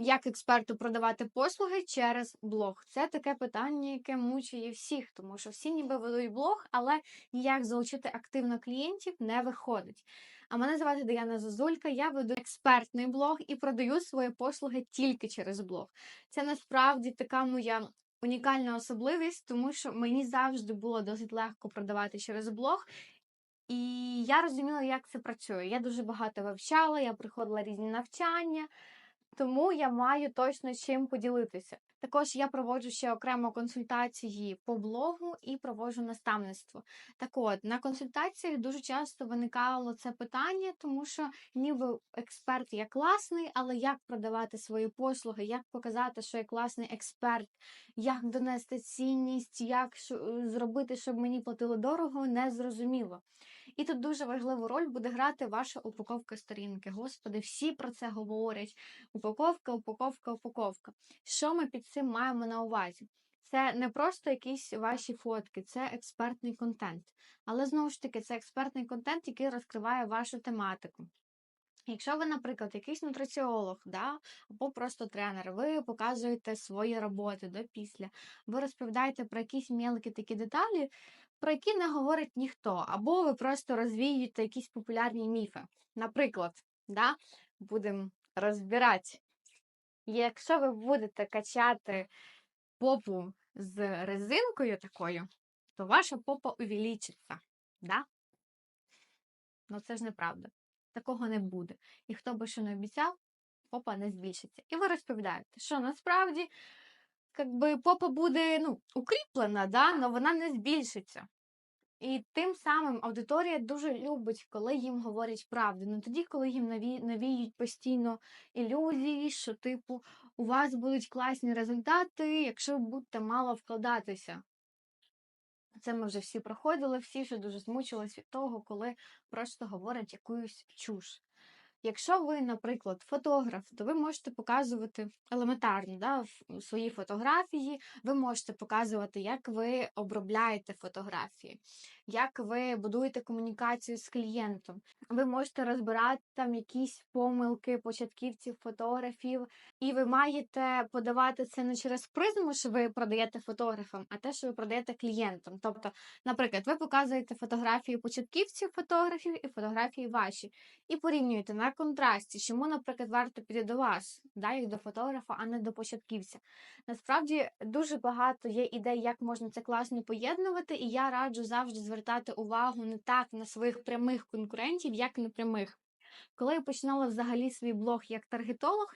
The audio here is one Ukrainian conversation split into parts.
Як експерту продавати послуги через блог? Це таке питання, яке мучує всіх, тому що всі ніби ведуть блог, але ніяк залучити активно клієнтів не виходить. А мене звати Діана Зозулька, я веду експертний блог і продаю свої послуги тільки через блог. Це насправді така моя унікальна особливість, тому що мені завжди було досить легко продавати через блог. І я розуміла, як це працює. Я дуже багато вивчала, я приходила різні навчання, тому я маю точно чим поділитися. Також я проводжу ще окремо консультації по блогу і проводжу наставництво. Так от на консультаціях дуже часто виникало це питання, тому що ніби експерт є класний, але як продавати свої послуги, як показати, що я класний експерт, як донести цінність, як зробити, щоб мені платили дорого, не зрозуміло. І тут дуже важливу роль буде грати ваша упаковка сторінки. Господи, всі про це говорять. Упаковка, упаковка, упаковка. Що ми під цим маємо на увазі? Це не просто якісь ваші фотки, це експертний контент. Але знову ж таки, це експертний контент, який розкриває вашу тематику. Якщо ви, наприклад, якийсь нутриціолог, да, або просто тренер, ви показуєте свої роботи до після, ви розповідаєте про якісь мелкі такі деталі, про які не говорить ніхто, або ви просто розвіюєте якісь популярні міфи. Наприклад, да, будемо розбирати. Якщо ви будете качати попу з резинкою такою, то ваша попа увеличиться. Да? Ну це ж неправда. Такого не буде. І хто би що не обіцяв, попа не збільшиться. І ви розповідаєте, що насправді якби, попа буде ну, укріплена, да? але вона не збільшиться. І тим самим аудиторія дуже любить, коли їм говорять правду. Не тоді, коли їм наві... навіють постійно ілюзії, що, типу, у вас будуть класні результати, якщо будете мало вкладатися. Це ми вже всі проходили, всі вже дуже змучились від того, коли просто говорять якусь чуш. Якщо ви, наприклад, фотограф, то ви можете показувати елементарно да, свої фотографії, ви можете показувати, як ви обробляєте фотографії, як ви будуєте комунікацію з клієнтом. Ви можете розбирати там якісь помилки початківців, фотографів, і ви маєте подавати це не через призму, що ви продаєте фотографам, а те, що ви продаєте клієнтам. Тобто, наприклад, ви показуєте фотографії початківців фотографів і фотографії ваші, і порівнюєте на контрасті, чому, наприклад, варто піти до вас, да, як до фотографа, а не до початківця. Насправді дуже багато є ідей, як можна це класно поєднувати, і я раджу завжди звертати увагу не так на своїх прямих конкурентів, як на прямих. Коли я починала взагалі свій блог як таргетолог,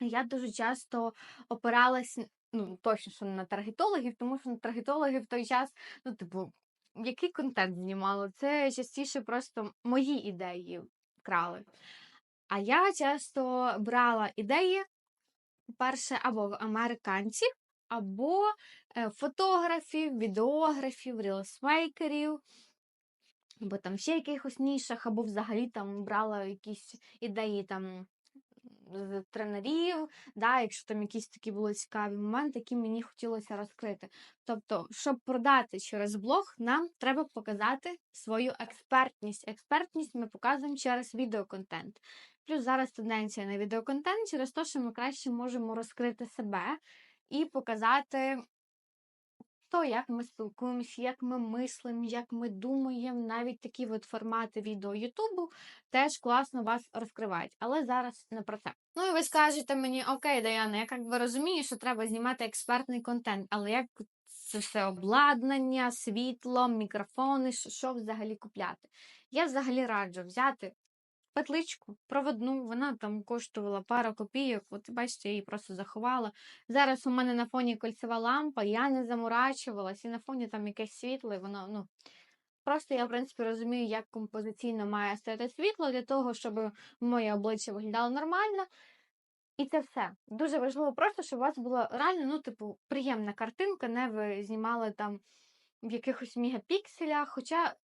я дуже часто опиралась, ну точно що не на таргетологів, тому що на таргетологів в той час, ну, типу, який контент знімали? Це частіше просто мої ідеї крали. А я часто брала ідеї, перше, або в американців, або е, фотографів, відеографів, рілсмейкерів, або там ще якихось нішах, або взагалі там брала якісь ідеї там тренерів, да, якщо там якісь такі були цікаві моменти, які мені хотілося розкрити. Тобто, щоб продати через блог, нам треба показати свою експертність. Експертність ми показуємо через відеоконтент. Плюс зараз тенденція на відеоконтент через те, що ми краще можемо розкрити себе і показати то, як ми спілкуємося, як ми мислимо, як ми думаємо, навіть такі от формати відео Ютубу теж класно вас розкривають. Але зараз не про це. Ну і ви скажете мені, окей, Даяна, я як би розумію, що треба знімати експертний контент, але як це все обладнання, світло, мікрофони, що, що взагалі купляти? Я взагалі раджу взяти петличку проводну, вона там коштувала пару копійок. От бачите, я її просто заховала. Зараз у мене на фоні кольцева лампа, я не заморачувалась, і на фоні там якесь світло, і воно, ну. Просто я, в принципі, розумію, як композиційно має стояти світло для того, щоб моє обличчя виглядало нормально. І це все. Дуже важливо просто, щоб у вас була реально, ну, типу, приємна картинка, не ви знімали там в якихось мегапікселях. Хоча,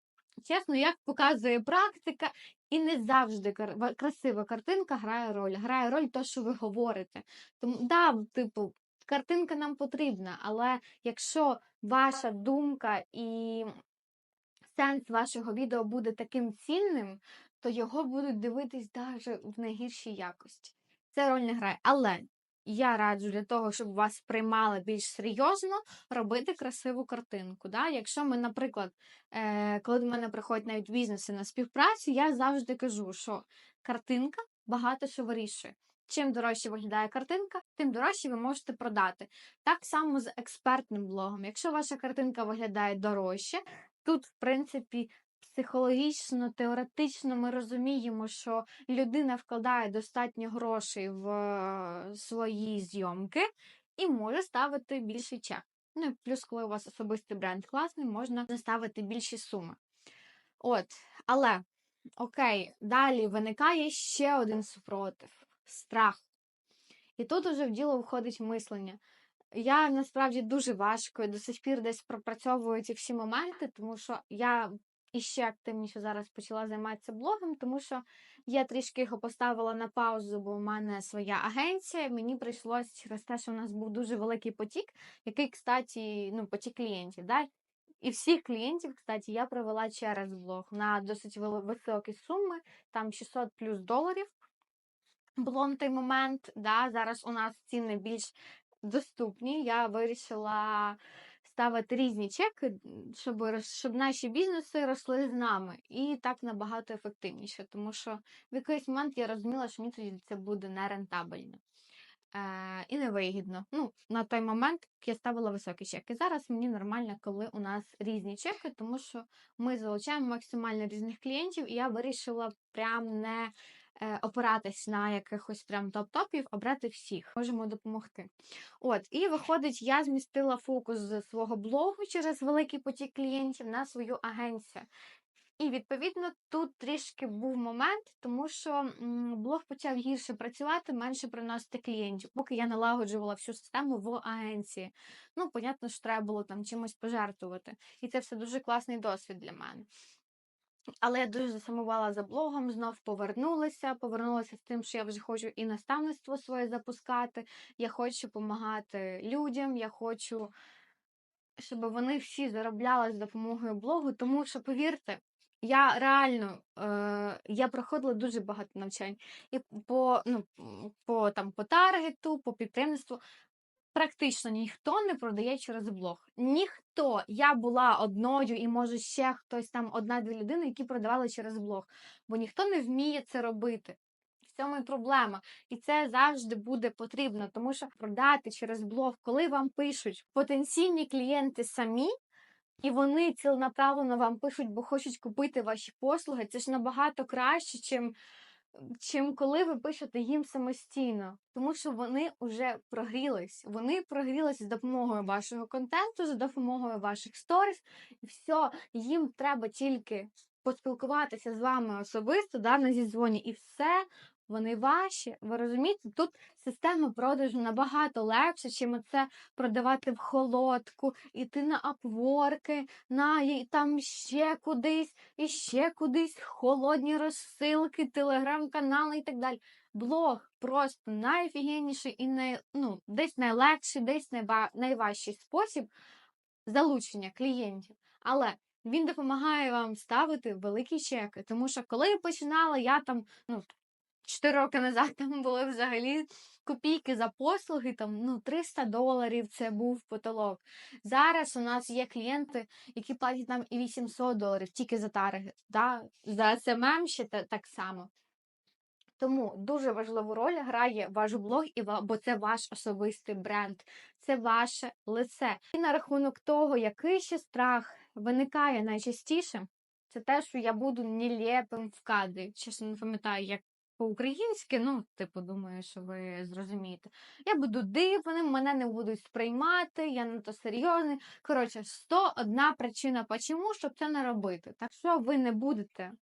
чесно, як показує практика, і не завжди красива картинка грає роль. Грає роль то, що ви говорите. Тому, да, типу, картинка нам потрібна, але якщо ваша думка і сенс вашого відео буде таким цінним, то його будуть дивитись навіть в найгіршій якості. це роль не грає. Але я раджу для того, щоб вас приймали більш серйозно, робити красиву картинку. Да? Якщо ми, наприклад, е, коли до мене приходять навіть бізнеси на співпрацю, я завжди кажу, що картинка багато що вирішує. Чим дорожче виглядає картинка, тим дорожче ви можете продати. Так само з експертним блогом. Якщо ваша картинка виглядає дорожче, тут, в принципі, психологічно, теоретично ми розуміємо, що людина вкладає достатньо грошей в е, свої зйомки і може ставити більший чек. Ну плюс, коли у вас особистий бренд класний, можна заставити більші суми. От, але окей, далі виникає ще один супротив страх. І тут уже в діло входить мислення. Я насправді дуже важко і до сих пір десь пропрацьовую ці всі моменти, тому що я іще активніше зараз почала займатися блогом, тому що я трішки його поставила на паузу, бо в мене своя агенція. Мені прийшлося через те, що у нас був дуже великий потік, який, кстати, ну, потік клієнтів. Да? І всіх клієнтів, кстати, я провела через блог на досить високі суми, там 600 плюс доларів було на той момент. Да, зараз у нас ціни більш доступні. Я вирішила ставити різні чеки, щоб, щоб наші бізнеси росли з нами. І так набагато ефективніше, тому що в якийсь момент я розуміла, що мені тоді це буде нерентабельно. Е, і невигідно. Ну, на той момент я ставила високі чеки. Зараз мені нормально, коли у нас різні чеки, тому що ми залучаємо максимально різних клієнтів, і я вирішила прям не опиратись на якихось прям топ-топів, а брати всіх. Можемо допомогти. От, і виходить, я змістила фокус з свого блогу через великий потік клієнтів на свою агенцію. І відповідно тут трішки був момент, тому що блог почав гірше працювати, менше приносити клієнтів, поки я налагоджувала всю систему в агенції. Ну, понятно, що треба було там чимось пожертвувати. І це все дуже класний досвід для мене. Але я дуже засумувала за блогом, знов повернулася. Повернулася з тим, що я вже хочу і наставництво своє запускати. Я хочу допомагати людям, я хочу, щоб вони всі заробляли з допомогою блогу, тому що, повірте, я реально е, я проходила дуже багато навчань. І по, ну, по, там, по таргету, по підприємництву. Практично ніхто не продає через блог. Ніхто. Я була одною, і може ще хтось там одна-дві людини, які продавали через блог. Бо ніхто не вміє це робити. В цьому і проблема. І це завжди буде потрібно, тому що продати через блог, коли вам пишуть потенційні клієнти самі, і вони ціленаправленно вам пишуть, бо хочуть купити ваші послуги, це ж набагато краще, чим чим коли ви пишете їм самостійно, тому що вони вже прогрілись. Вони прогрілись з допомогою вашого контенту, за допомогою ваших сторіс, і все, їм треба тільки поспілкуватися з вами особисто, да, на зідзвоні, і все. Вони ваші, ви розумієте? Тут система продажу набагато легше, чим це продавати в холодку, іти на апворки, на там ще кудись, і ще кудись холодні розсилки, телеграм-канали і так далі. Блог просто найофігенніший і най, ну, десь найлегший, десь найва, найважчий спосіб залучення клієнтів. Але він допомагає вам ставити великі чеки. Тому що коли я починала, я там ну, 4 роки назад там були взагалі копійки за послуги, там ну 300 доларів це був потолок. Зараз у нас є клієнти, які платять нам і 800 доларів тільки за таргет. Да? За СММ ще так само. Тому дуже важливу роль грає ваш блог, і бо це ваш особистий бренд, це ваше лице. І на рахунок того, який ще страх виникає найчастіше, це те, що я буду нелепим в кадрі. Чесно не пам'ятаю, як по-українськи, ну, типу, думаю, що ви зрозумієте. Я буду дивним, мене не будуть сприймати, я не то серйозний. Коротше, 101 причина, чому, щоб це не робити. Так що ви не будете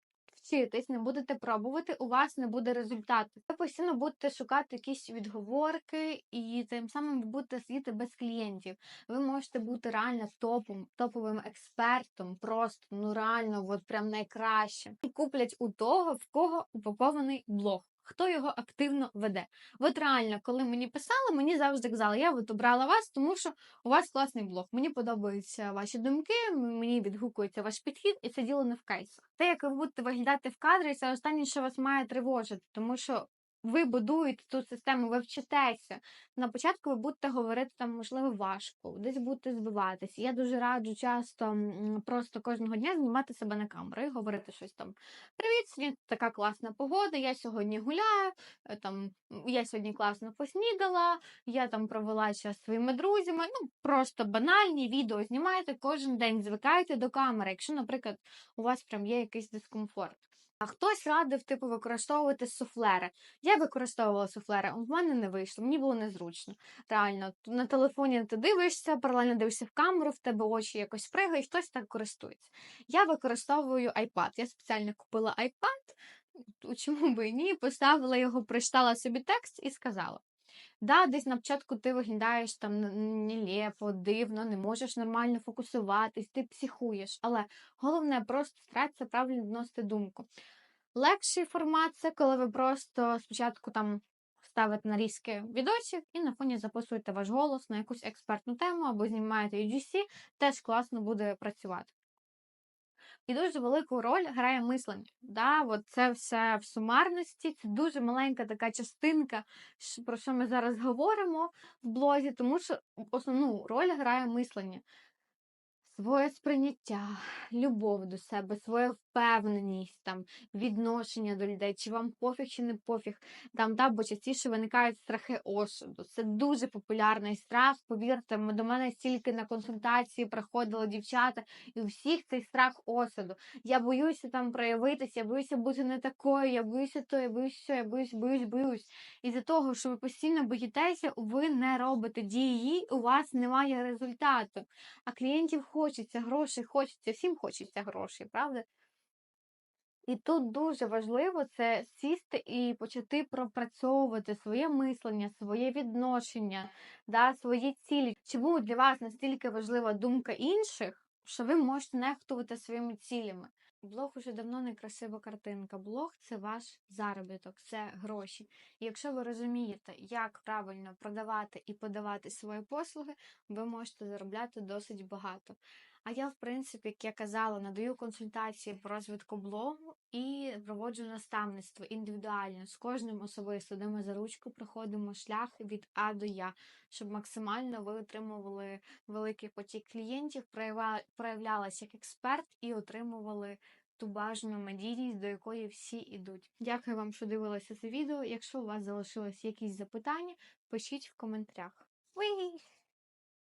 вчитись, не будете пробувати, у вас не буде результату. Ви постійно будете шукати якісь відговорки, і тим самим ви будете сидіти без клієнтів. Ви можете бути реально топом, топовим експертом, просто ну реально, от прям найкраще. І куплять у того, в кого упакований блог. Хто його активно веде? От реально, коли мені писали, мені завжди казали, я от обрала вас, тому що у вас класний блог. Мені подобаються ваші думки, мені відгукується ваш підхід, і це діло не в кейсах. Те, як ви будете виглядати в кадрі, це останнє, що вас має тривожити, тому що ви будуєте ту систему, ви вчитеся. На початку ви будете говорити там, можливо, важко, десь будете збиватися. Я дуже раджу часто просто кожного дня знімати себе на камеру і говорити щось там. Привіт, сьогодні така класна погода. Я сьогодні гуляю. е, Там я сьогодні класно поснідала. Я там провела час своїми друзями. Ну просто банальні відео знімаєте кожен день. Звикаєте до камери. Якщо, наприклад, у вас прям є якийсь дискомфорт. А хтось радив, типу, використовувати суфлери. Я використовувала суфлери, у мене не вийшло, мені було незручно. Реально, на телефоні ти дивишся, паралельно дивишся в камеру, в тебе очі якось пригають, хтось так користується. Я використовую iPad. Я спеціально купила iPad, чому би і ні, поставила його, прочитала собі текст і сказала. Да, десь на початку ти виглядаєш там нелепо, дивно, не можеш нормально фокусуватись, ти психуєш. Але головне просто старатися правильно доносити думку. Легший формат це коли ви просто спочатку там ставите нарізки відосів і на фоні записуєте ваш голос на якусь експертну тему або знімаєте UGC, теж класно буде працювати. І дуже велику роль грає мислення. Да, от це все в сумарності, це дуже маленька така частинка, про що ми зараз говоримо в блозі, тому що основну роль грає мислення. Своє сприйняття, любов до себе, своя впевненість, там, відношення до людей, чи вам пофіг, чи не пофіг. Там, да, бо частіше виникають страхи осуду. Це дуже популярний страх. Повірте, до мене стільки на консультації приходили дівчата, і у всіх цей страх осуду. Я боюся там проявитися, я боюся бути не такою, я боюся то, я боюся, що, я боюсь, боюсь, боюсь. І за того, що ви постійно боїтеся, ви не робите дії, у вас немає результату. А клієнтів хочеться грошей, хочеться, всім хочеться грошей, правда? І тут дуже важливо це сісти і почати пропрацьовувати своє мислення, своє відношення, да, свої цілі. Чому для вас настільки важлива думка інших, що ви можете нехтувати своїми цілями? Блог уже давно не красива картинка. Блог це ваш заробіток, це гроші. І якщо ви розумієте, як правильно продавати і подавати свої послуги, ви можете заробляти досить багато. А я, в принципі, як я казала, надаю консультації по розвитку блогу і проводжу наставництво індивідуально з кожним особисто, де ми за ручку проходимо шлях від А до Я, щоб максимально ви отримували великий потік клієнтів, проявлялися як експерт і отримували ту бажану медійність, до якої всі йдуть. Дякую вам, що дивилися це відео. Якщо у вас залишились якісь запитання, пишіть в коментарях. Уі!